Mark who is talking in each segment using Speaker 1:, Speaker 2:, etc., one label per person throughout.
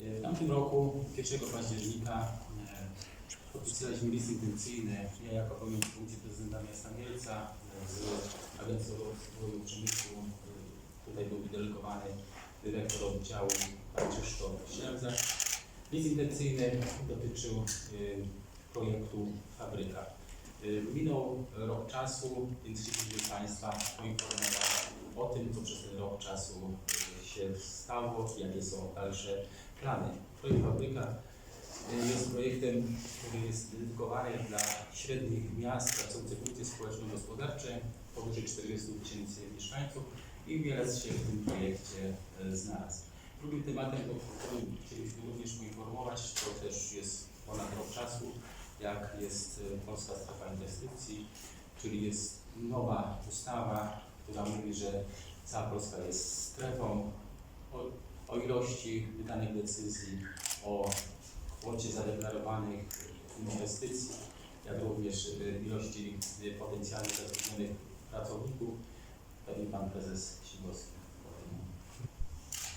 Speaker 1: W tamtym roku, 1 października, e, podpisaliśmy list intencyjny, ja jako pełniąc funkcję prezydenta miasta Mielca e, z Agencją Rozwoju Przemysłu. e, Tutaj był delegowany dyrektor oddziału pan Krzysztof Ślęzak. List intencyjny dotyczył projektu Fabryka. Minął rok czasu, więc chcielibyśmy Państwa poinformować o tym, co przez ten rok czasu się stało, jakie są dalsze plany. Projekt Fabryka y, jest projektem, który jest dedykowany dla średnich miast prowadzących funkcje społeczno-gospodarcze powyżej 40 tysięcy mieszkańców i wiele się w tym projekcie y, znalazł. Drugim tematem, o którym chcielibyśmy również poinformować, to też jest ponad rok czasu, jak jest y, Polska Strefa Inwestycji, czyli jest nowa ustawa, która mówi, że cała Polska jest strefą o, ilości wydanych decyzji, o kwocie zadeklarowanych inwestycji, jak również y, ilości y, potencjalnie zatrudnionych pracowników. Pewnie Pan Prezes Sigowski.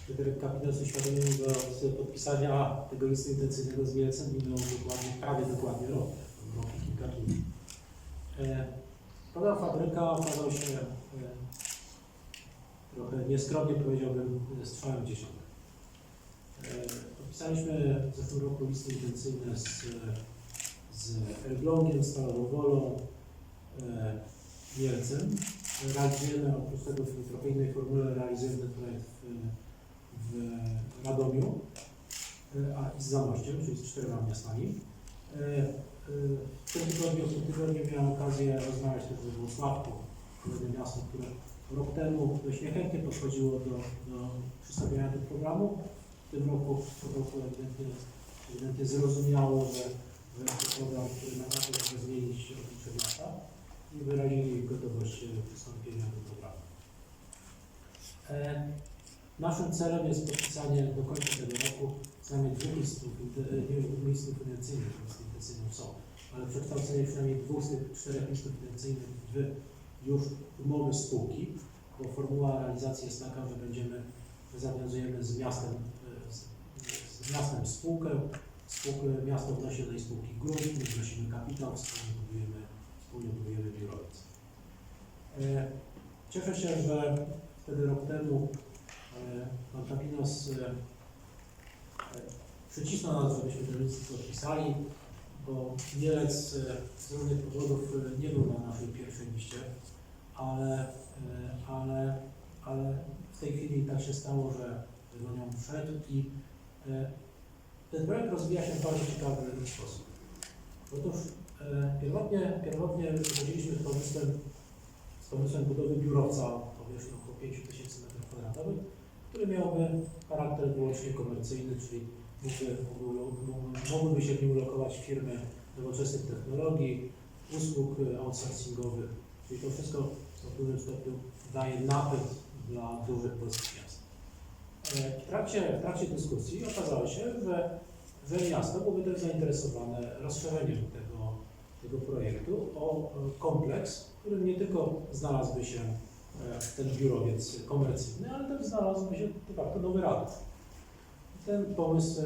Speaker 2: Fryderyk Kapinos uświadomił go z podpisania tego listu intencyjnego z Mielcem minął dokładnie, prawie dokładnie rok, rok i kilka dni. E, Fabryka okazał się e, trochę nieskromnie powiedziałbym strzałem. E, Podpisaliśmy w zeszłym roku listy intencyjne z, z Elblągiem, Stalową Wolą, e, Mielcem. Realizujemy oprócz tego w innej formule realizujemy ten projekt w w Radomiu, e, a i z Zamościem, czyli z czterema miastami. E, e, W tym tygodniu, w tym tygodniu miałem okazję rozmawiać też ze Włocławką, kolejne miasto, które rok temu dość niechętnie podchodziło do, do przedstawiania tego programu. Tym roku, w roku ewidentnie, ewidentnie zrozumiało, że, że program, który naprawdę może zmienić oblicze miasta i wyrazili gotowość e, przystąpienia do programu. E, Naszym celem jest podpisanie do końca tego roku przynajmniej dwóch listów, nie listów listy intencyjne są, ale przekształcenie przynajmniej dwóch z tych czterech listów intencyjnych w już umowy spółki, bo formuła realizacji jest taka, że będziemy, że zawiązujemy z miastem, e, z miastem spółkę, spółkę, miasto wnosi do tej spółki grunt, my wnosimy kapitał, wspólnie budujemy, wspólnie budujemy biurowiec. Cieszę się, że wtedy rok temu E, Pan Kapinos e, e, przycisnął nas, żebyśmy ten list podpisali, bo Mielec z różnych powodów nie był na naszej pierwszej liście, ale, ale, ale w tej chwili tak się stało, że do nią wszedł i ten projekt rozwija się w bardzo ciekawy sposób. Otóż e, pierwotnie, pierwotnie wychodziliśmy z pomysłem, z pomysłem budowy biurowca powierzchnią około 5000 m2, który miałby charakter wyłącznie komercyjny, czyli mogłyby się w nim ulokować firmy nowoczesnych technologii, usług e, outsourcingowych, czyli to wszystko w dużym stopniu daje napęd dla dużych polskich miast. W trakcie, w trakcie dyskusji okazało się, że, że miasto byłoby też zainteresowane rozszerzeniem tego, tego projektu o kompleks, w którym nie tylko znalazłby się e, ten biurowiec komercyjny, ale też znalazłby się de facto nowy radów. Ten pomysł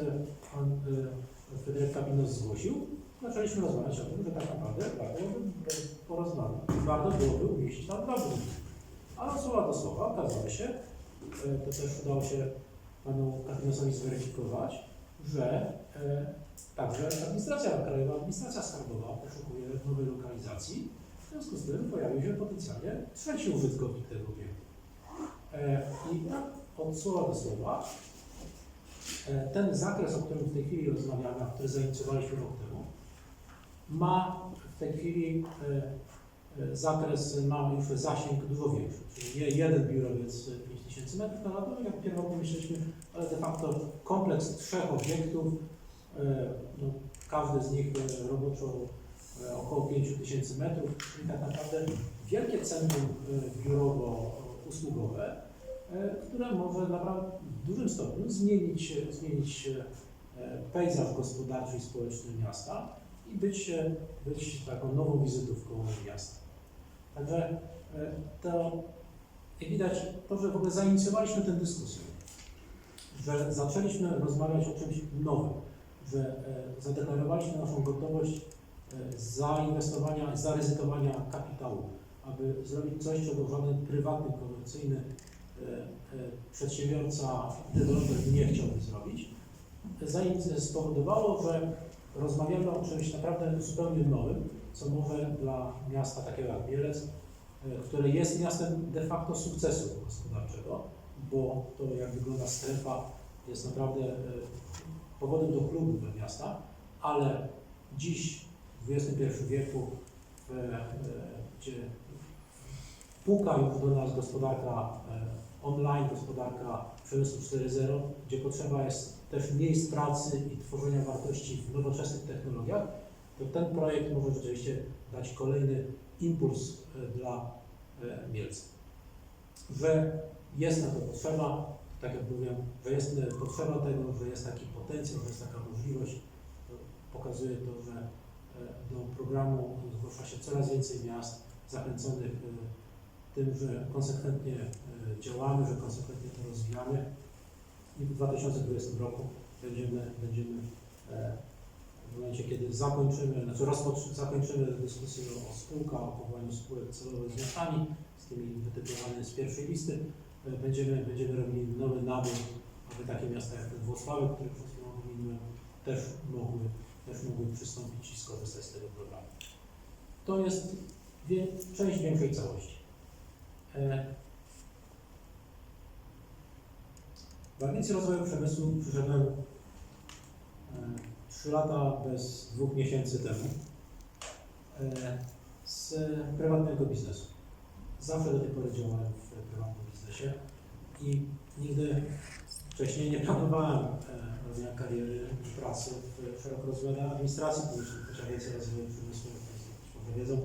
Speaker 2: pan e, Fryderyk Kapinos zgłosił. Zaczęliśmy rozmawiać o tym, że tak naprawdę warto by porozmawiać. Warto byłoby umieścić tam dwa budynki. Od słowa do słowa okazało się, to też udało się panu Kapinosowi zweryfikować, że e, także administracja krajowa, administracja skarbowa poszukuje nowej lokalizacji. W związku z tym pojawił się potencjalnie trzeci użytkownik tego obiektu. E, I tak od słowa do słowa e, ten zakres, o którym w tej chwili rozmawiamy, a który zainicjowaliśmy rok temu, ma w tej chwili zakres, ma już zasięg dużo większy, czyli nie jeden biurowiec e, 5000 m2, jak pierwotnie myśleliśmy, ale de facto kompleks trzech obiektów, e, no, każdy z nich e, roboczo e, około 5000 metrów, czyli tak naprawdę wielkie centrum biurowo-usługowe, które może naprawdę w dużym stopniu zmienić, zmienić pejzaż gospodarczy i społeczny miasta i być, być taką nową wizytówką miasta. Także to, jak widać, to, że w ogóle zainicjowaliśmy tę dyskusję, że zaczęliśmy rozmawiać o czymś nowym, że e, zadeklarowaliśmy naszą gotowość e, zainwestowania, zaryzykowania kapitału, aby zrobić coś, czego żaden prywatny, komercyjny e, przedsiębiorca, deweloper nie chciałby zrobić, spowodowało, że rozmawiamy o czymś naprawdę zupełnie nowym, co może dla miasta takiego jak Mielec, które jest miastem de facto sukcesu gospodarczego, bo to jak wygląda strefa jest naprawdę e, powodem do chlubu dla miasta, ale dziś w XXI wieku, e, gdzie puka już do nas gospodarka e, online, gospodarka przemysłu 4.0, gdzie potrzeba jest też miejsc pracy i tworzenia wartości w nowoczesnych technologiach, to ten projekt może rzeczywiście dać kolejny impuls e, dla e, Mielca. Że jest na to potrzeba, tak jak mówiłem, jest e, potrzeba tego, że jest taki potencjał, że jest taka możliwość, pokazuje to, że do programu zgłasza się coraz więcej miast zachęconych tym, że konsekwentnie działamy, że konsekwentnie to rozwijamy i w 2020 roku będziemy, będziemy w momencie, kiedy zakończymy, znaczy rozpocz- zakończymy dyskusję o spółkach, o powołaniu spółek celowych z miastami, z tymi wytypowanymi z pierwszej listy, e, będziemy, będziemy robili nowy nabór, aby takie miasta jak ten Włocławek, który przed chwilą wymieniłem, też mogły, też mogły przystąpić i skorzystać z tego programu. To jest wie, część większej całości. E, W Agencji Rozwoju Przemysłu przyszedłem e, trzy lata bez dwóch miesięcy temu e, z prywatnego biznesu. Zawsze do tej pory działałem w prywatnym biznesie i nigdy wcześniej nie planowałem e, robienia kariery pracy w szeroko rozumianej administracji publicznej, choć Agencja Rozwoju Przemysłu, jak wiedzą,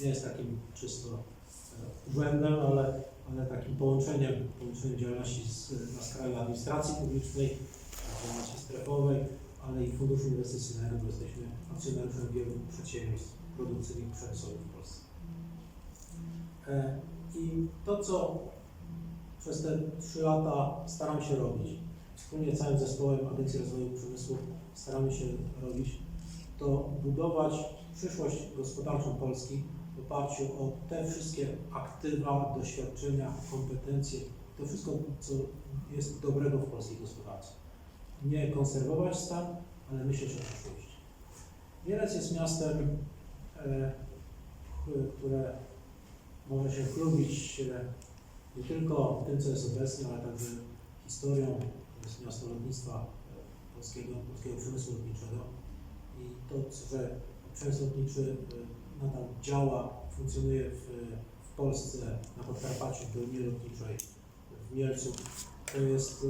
Speaker 2: nie jest takim czysto e, urzędem, ale, ale takim połączeniem, połączeniem działalności z, na skraju administracji publicznej, działalności strefowej, ale i funduszu inwestycyjnego, bo jesteśmy akcjonariuszem wielu przedsiębiorstw produkcyjnych, przemysłowych w Polsce. E, I to, co przez te trzy lata staram się robić, wspólnie całym zespołem Agencji Rozwoju Przemysłu staramy się robić, to budować przyszłość gospodarczą Polski w oparciu o te wszystkie aktywa, doświadczenia, kompetencje, to wszystko, co jest dobrego w polskiej gospodarce. Nie konserwować stan, ale myśleć o przyszłości. Mielec jest miastem, e, które może się chlubić e, nie tylko tym, co jest obecne, ale także historią. To jest miasto lotnictwa e, polskiego, polskiego przemysłu lotniczego. I to, że przemysł lotniczy nadal działa, funkcjonuje w, w Polsce, na Podkarpaciu, w Dolnie Lotniczej, w Mielcu, to jest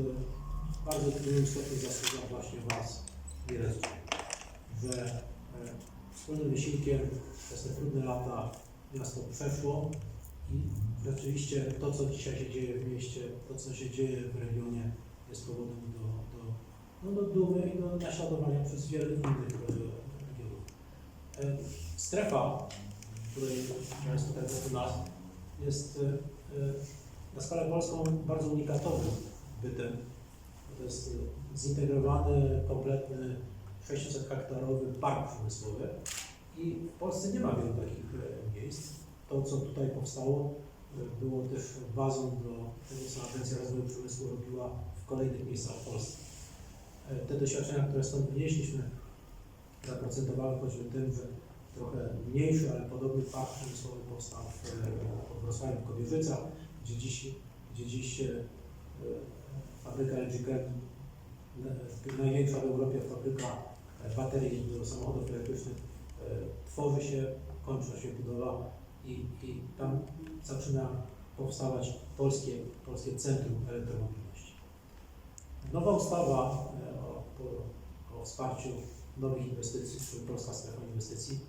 Speaker 2: bardzo dużym stopniu zasługa właśnie Was, Mieleczów, że e, wspólnym wysiłkiem przez te trudne lata miasto przeszło i rzeczywiście to, co dzisiaj się dzieje w mieście, to, co się dzieje w regionie, jest powodem do, do, no, do dumy i do naśladowania przez wiele innych e, regionów. E, Strefa, której jest tutaj wokół nas, jest e, e, na skalę polską bardzo unikatowym bytem. To jest zintegrowany, kompletny 600-hektarowy park przemysłowy i w Polsce nie ma wielu takich e, miejsc. To, co tutaj powstało, e, było też bazą do tego, co Agencja Rozwoju Przemysłu robiła w kolejnych miejscach w Polsce. E, Te doświadczenia, które stąd wynieśliśmy, zaprocentowały choćby tym, że trochę mniejszy, ale podobny park przemysłowy powstał w, pod Wrocławiem w gdzie dziś, gdzie dziś fabryka LG e, największa w Europie fabryka e, baterii do samochodów elektrycznych, e, tworzy się, kończy się budowa i, i tam zaczyna powstawać polskie, polskie centrum elektromobilności. Nowa ustawa o, o, o wsparciu nowych inwestycji, czyli Polska Strefa Inwestycji,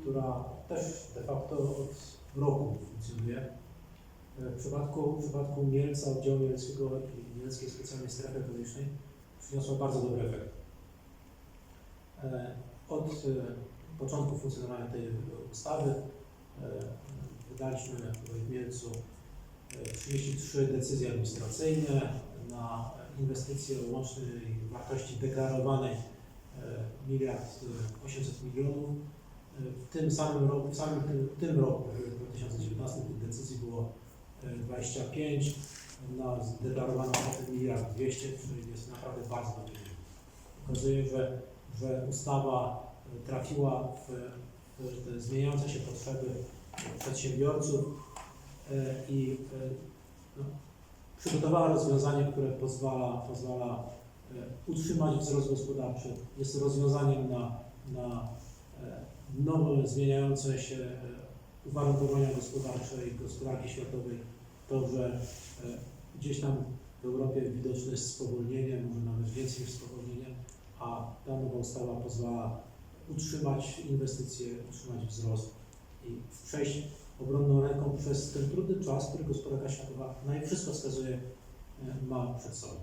Speaker 2: która też de facto od roku funkcjonuje. W przypadku, w przypadku Mielca, oddziału mieleckiego i Mieleckiej Specjalnej Strefy Ekonomicznej przyniosła bardzo dobry efekt. E, Od e, początku funkcjonowania tej ustawy e, wydaliśmy w Mielcu e, 33 decyzje administracyjne na inwestycje o łącznej wartości deklarowanej e, miliard e, 800 milionów. W tym samym roku, w samym tym, tym roku, w 2019 tych decyzji było 25, na zdeklarowaną kwotę miliard 200, czyli jest naprawdę bardzo dobry wynik. Okazuje, że, że ustawa trafiła w, w zmieniające się potrzeby przedsiębiorców e, i e, no, przygotowała rozwiązanie, które pozwala, pozwala e, utrzymać wzrost gospodarczy. Jest rozwiązaniem na, na nowe, zmieniające się uwarunkowania gospodarcze i gospodarki światowej. To, że e, gdzieś tam w Europie widoczne jest spowolnienie, może nawet więcej niż spowolnienie, a ta nowa ustawa pozwala utrzymać inwestycje, utrzymać wzrost i przejść obronną ręką przez ten trudny czas, który gospodarka światowa, i wszystko wskazuje, e, ma przed sobą.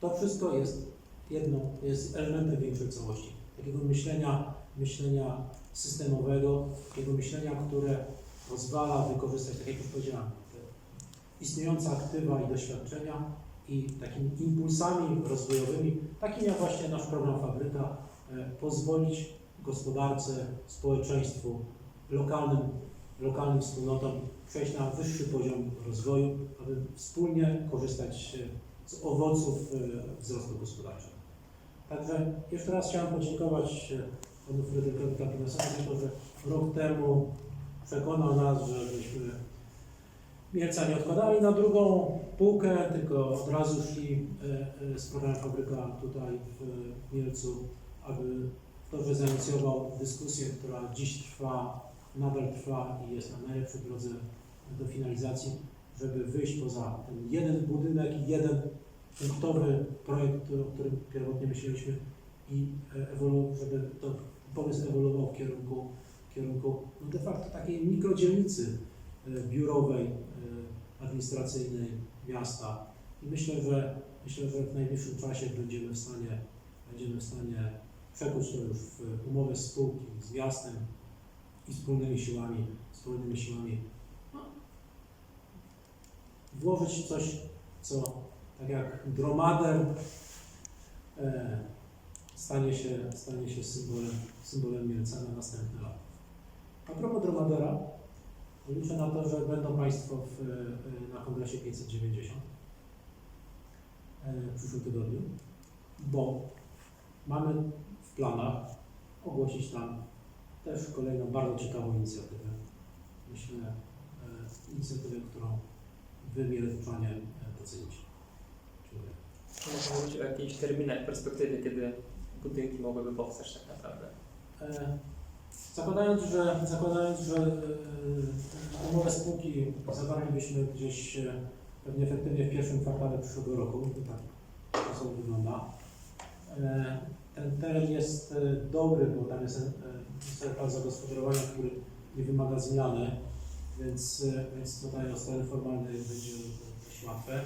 Speaker 2: To wszystko jest jedną, jest elementem większej całości. Takiego myślenia, myślenia systemowego, takiego myślenia, które pozwala wykorzystać, tak jak już powiedziałem, istniejące aktywa i doświadczenia i takimi impulsami rozwojowymi, takim jak właśnie nasz program Fabryka, e, pozwolić gospodarce, społeczeństwu, lokalnym, lokalnym wspólnotom przejść na wyższy poziom rozwoju, aby wspólnie korzystać e, z owoców e, wzrostu gospodarczego. Także jeszcze raz chciałem podziękować panu Fryderykowi Kapinosowi za to, że rok temu przekonał nas, żebyśmy Mielca nie odkładali na drugą półkę, tylko od razu szli e, e, z programem Fabryka tutaj w Mielcu, aby że zainicjował dyskusję, która dziś trwa, nadal trwa i jest na najlepszej drodze do finalizacji, żeby wyjść poza ten jeden budynek i jeden punktowy projekt, o którym pierwotnie myśleliśmy i e, ewolu- żeby to pomysł ewoluował w kierunku, w kierunku no de facto takiej mikrodzielnicy e, biurowej, e, administracyjnej miasta. I myślę, że myślę, że w najbliższym czasie będziemy w stanie, będziemy w stanie przekuć to już w umowę spółki z miastem i wspólnymi siłami, wspólnymi siłami no, włożyć coś, co tak jak dromader stanie się, stanie się symbolem, symbolem Mielca na następne lata. A propos dromadera, liczę na to, że będą Państwo w, e, na kongresie 590 e, w przyszłym tygodniu, bo mamy w planach ogłosić tam też kolejną bardzo ciekawą inicjatywę. Myślę, e, inicjatywę, którą Wy Mielczanie docenicie. Dziękuję.
Speaker 3: Można mówić o jakichś terminach, perspektywie, kiedy budynki mogłyby powstać tak naprawdę.
Speaker 2: E, Zakładając, że, zakładając, że e, umowę spółki zawarlibyśmy gdzieś e, pewnie efektywnie w pierwszym kwartale przyszłego roku, tak to sobie wygląda. E, Ten teren jest e, dobry, bo tam jest e, plan zagospodarowania, który nie wymaga zmiany, więc, e, więc tutaj o formalnej będzie dość łatwe.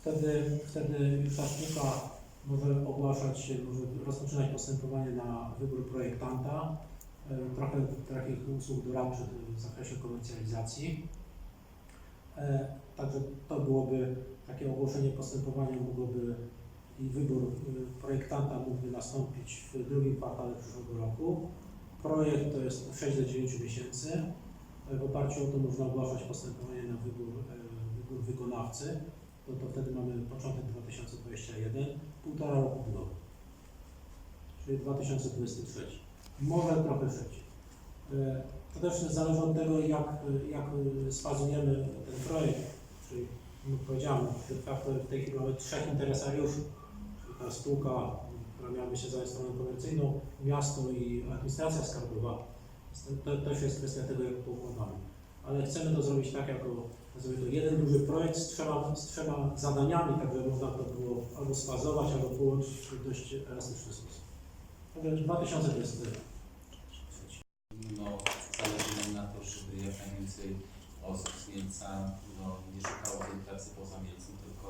Speaker 2: Wtedy, wtedy ta spółka może ogłaszać, może rozpoczynać postępowanie na wybór projektanta, e, trochę takich usług doradczych w zakresie komercjalizacji. E, Także to byłoby, takie ogłoszenie postępowania mogłoby i wybór e, projektanta mógłby nastąpić w drugim kwartale przyszłego roku. Projekt to jest 6 do 9 miesięcy. W oparciu o to można ogłaszać postępowanie na wybór, wybór wykonawcy. To, to wtedy mamy początek 2021, półtora roku budowy, czyli 2023. Może trochę szybciej. E, To też zależy od tego, jak, jak sfazujemy ten projekt. Czyli, jak powiedziałem, w tej chwili mamy trzech interesariuszy. Czyli ta spółka, która miałaby się zająć stroną komercyjną, miasto i administracja skarbowa. To też jest kwestia tego, jak to układamy. Ale chcemy to zrobić tak, jako nazwijmy to jeden duży projekt z trzema, z trzema zadaniami, tak żeby można to było albo sfazować, albo połączyć w dość elastyczny sposób. Także 2023.
Speaker 1: No, zależy nam na to, żeby jak najwięcej osób z Mielca no, nie szukało tej pracy poza Mielcem, tylko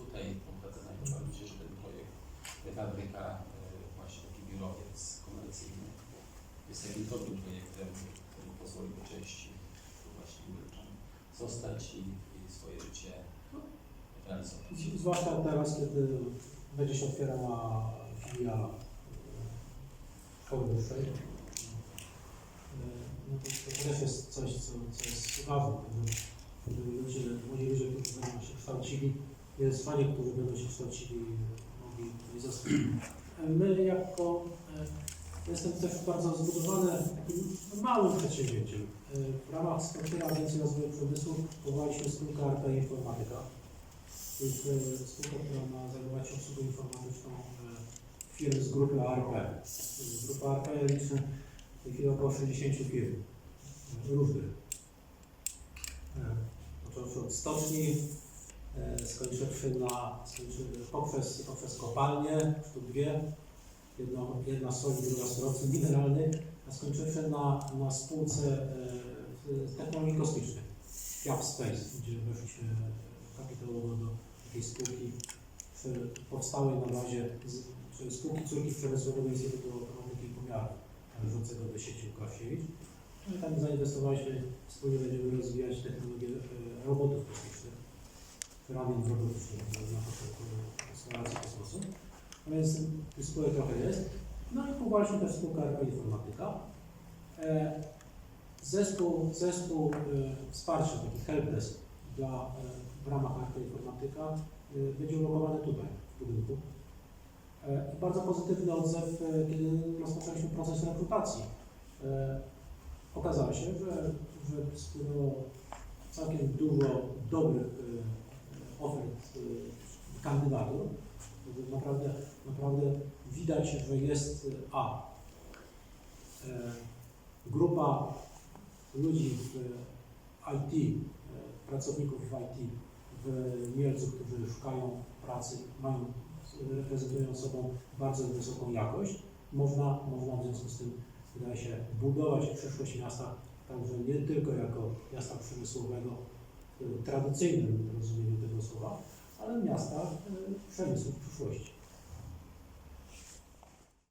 Speaker 1: tutaj tą pracę znajdowały. Myślę, że ten projekt Fabryka, e, właśnie taki biurowiec komercyjny, jest takim dobrym projektem, który pozwoli po części właśnie zostać i, i swoje życie Radzą.
Speaker 2: Zwłaszcza teraz, kiedy będzie się otwierała filia e. E, No to, to też jest coś, co, co jest ważne, żeby, żeby ludzie, młodzi ludzie, którzy będą się kształcili, niezwani, którzy będą się kształcili, mogli tutaj zostać. E, My jako, e, jestem też bardzo zbudowany takim małym przedsięwzięciem. E, W ramach struktury Agencji Rozwoju Przemysłu powołaliśmy spółkę RP Informatyka. To jest e, spółka, która ma zajmować się obsługą informatyczną e, firm z grupy ARP. Grupa ARP liczy w tej chwili około 60 firm różnych. Począwszy od stoczni, skończywszy na, skończy, poprzez, poprzez kopalnie, tu dwie, jedno, jedna soli, druga surowcy mineralnych, skończywszy na, na spółce e, technologii kosmicznych, Gap Space, gdzie weszliśmy kapitałowo do takiej spółki powstałej na bazie z, spółki córki Przemysłowego Instytutu Automatyki i Pomiarów należącego do sieci Łukasiewicz. No i tam zainwestowaliśmy, wspólnie będziemy rozwijać technologię e, robotów kosmicznych, ramion na, na początku eksploracji kosmosu. No więc tych spółek trochę jest. No i też spółkę RP Informatyka. E, Zespół, zespół e, wsparcia, taki helpdesk dla, e, w ramach Informatyka będzie ulokowany tutaj, w budynku. Bardzo pozytywny odzew, kiedy rozpoczęliśmy proces rekrutacji. Okazało się, że, że całkiem dużo dobrych ofert kandydatów. Naprawdę, naprawdę widać, że jest e, A. E, Grupa ludzi w IT, e, pracowników w IT w Mielcu, którzy szukają pracy, mają, reprezentują sobą bardzo wysoką jakość. Można, można w związku z tym, wydaje się, budować przyszłość miasta, także nie tylko jako miasta przemysłowego w tradycyjnym rozumieniu tego słowa, ale miasta e, przemysłu przyszłości.